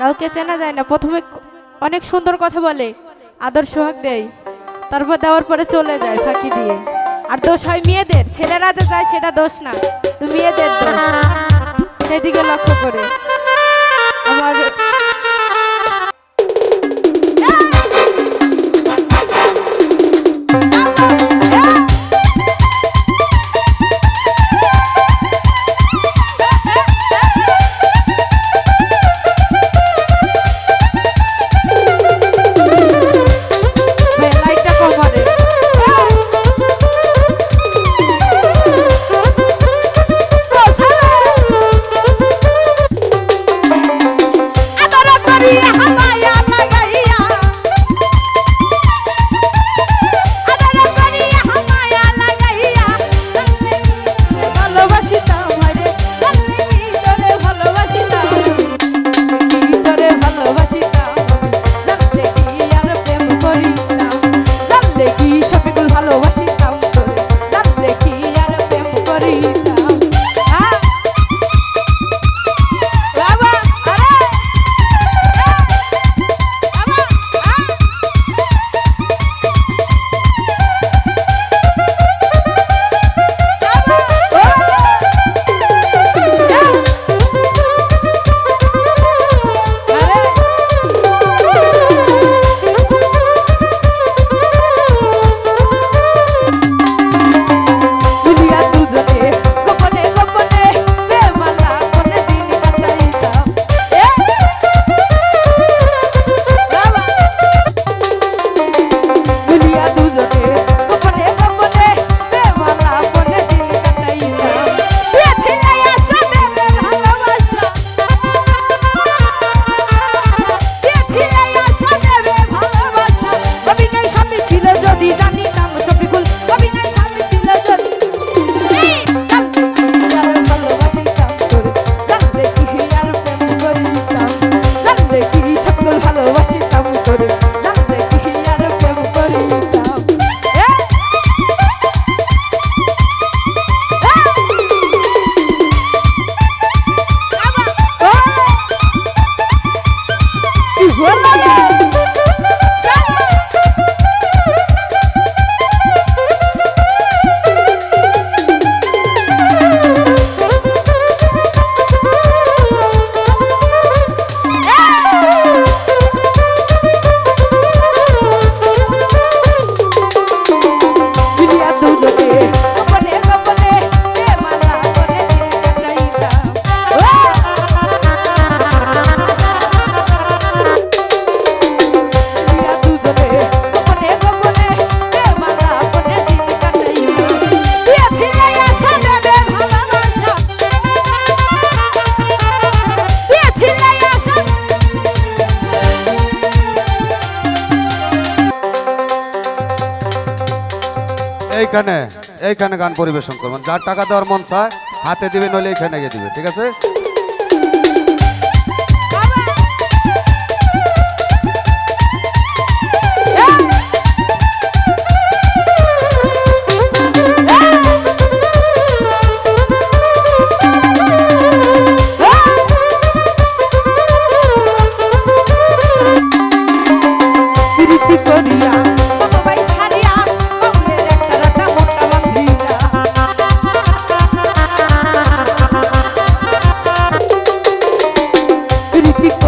কাউকে চেনা যায় না। প্রথমে অনেক সুন্দর কথা বলে, আদর সোহাগ দেয়, তারপর দেওয়ার পরে চলে যায় ফাঁকি দিয়ে। আর দোষ হয় মেয়েদের, ছেলেরা যে যায় সেটা দোষ না তুমি মেয়েদের দোষ। সেদিকে লক্ষ্য করে। আমার এইখানে এইখানে গান পরিবেশন করবেন। যার টাকা দেওয়ার মন চায়, হাতে দিবে, নইলে এইখানে গিয়ে দিবে, ঠিক আছে?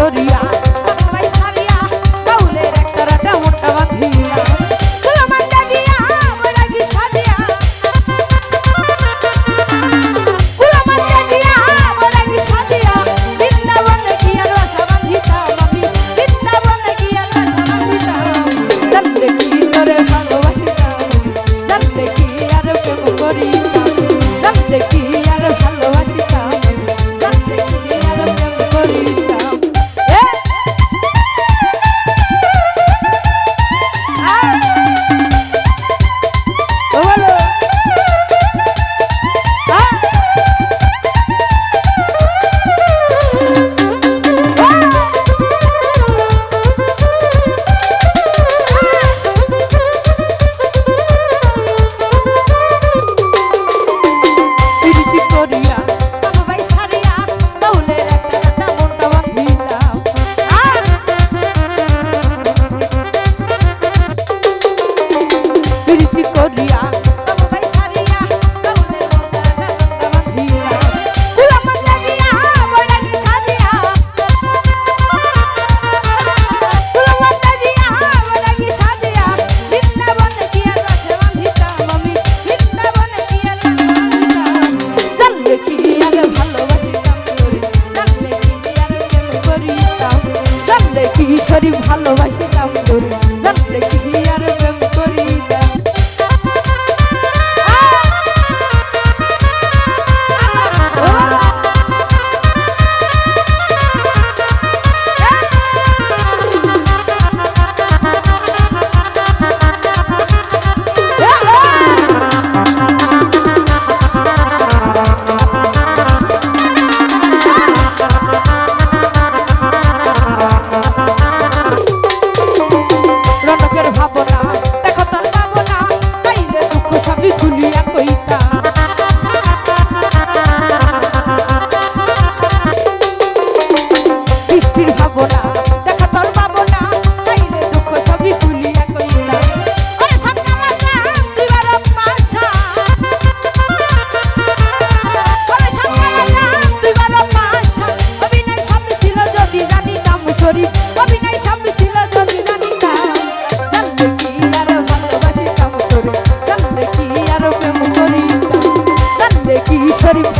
ধরিয়া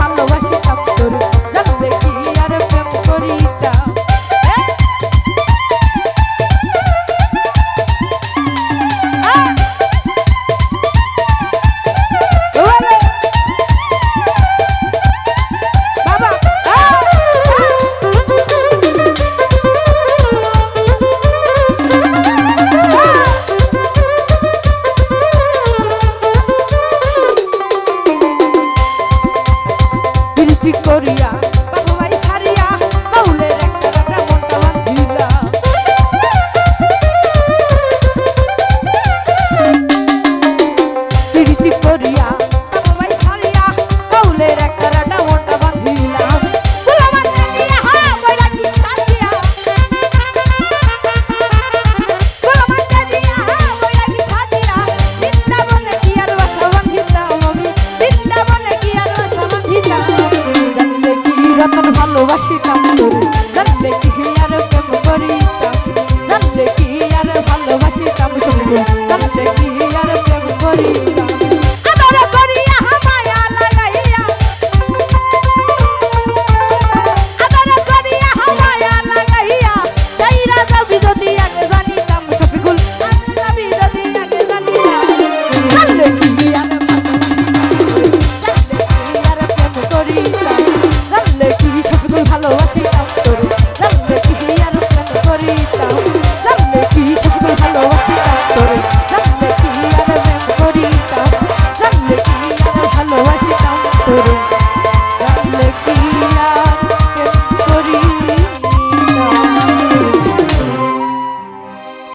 I'm the one.